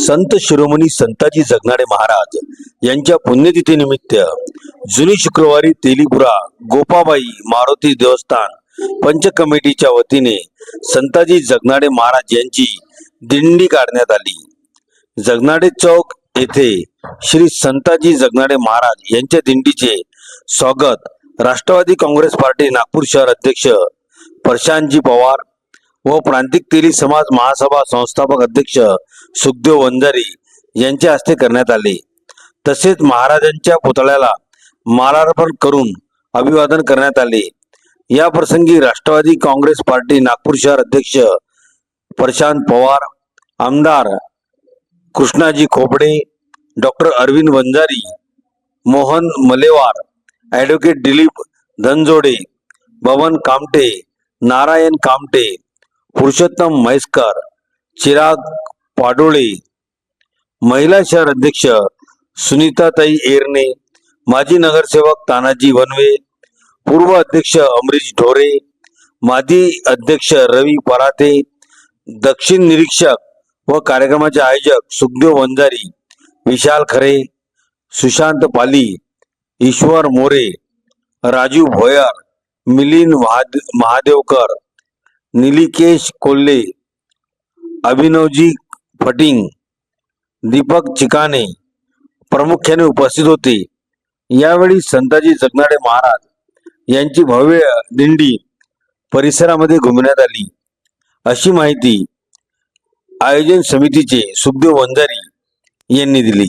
संत शिरोमणी संताजी जगनाडे महाराज यांच्या पुण्यतिथीनिमित्त जुनी शुक्रवारी तेलीपुरा गोपाबाई मारुती देवस्थान पंच कमिटीच्या वतीने संताजी जगनाडे महाराज यांची दिंडी काढण्यात आली. जगनाडे चौक येथे श्री संताजी जगनाडे महाराज यांच्या दिंडीचे स्वागत राष्ट्रवादी काँग्रेस पार्टी नागपूर शहर अध्यक्ष प्रशांतजी पवार व प्रांतिक तेली समाज महासभा संस्थापक अध्यक्ष सुखदेव वंजारी यांच्या हस्ते करण्यात आले. तसेच महाराजांच्या पुतळ्याला मालार्पण करून अभिवादन करण्यात आले. या प्रसंगी राष्ट्रवादी काँग्रेस पार्टी नागपूर शहर अध्यक्ष प्रशांत पवार आमदार कृष्णाजी खोपडे डॉक्टर अरविंद वंजारी मोहन मलेवार ॲडव्होकेट दिलीप धनजोडे भवन कामटे नारायण कामटे पुरुषोत्तम म्हैसकर चिराग पाडोळे महिला शहर अध्यक्ष सुनीताताई एरणे माजी नगरसेवक तानाजी वनवे पूर्व अध्यक्ष अमरीश ढोरे माजी अध्यक्ष रवी पराते दक्षिण निरीक्षक व कार्यक्रमाचे आयोजक सुखदेव वंजारी विशाल खरे सुशांत पाली ईश्वर मोरे राजू भोयर मिलिंद महादेवकर निलिकेश कोल्हे अभिनवजी फटिंग दीपक चिकाने प्रामुख्याने उपस्थित होते. यावेळी संताजी जगनाडे महाराज यांची भव्य दिंडी परिसरामध्ये घुमण्यात आली. अशी माहिती आयोजन समितीचे सुखदेव वंजारी यांनी दिली.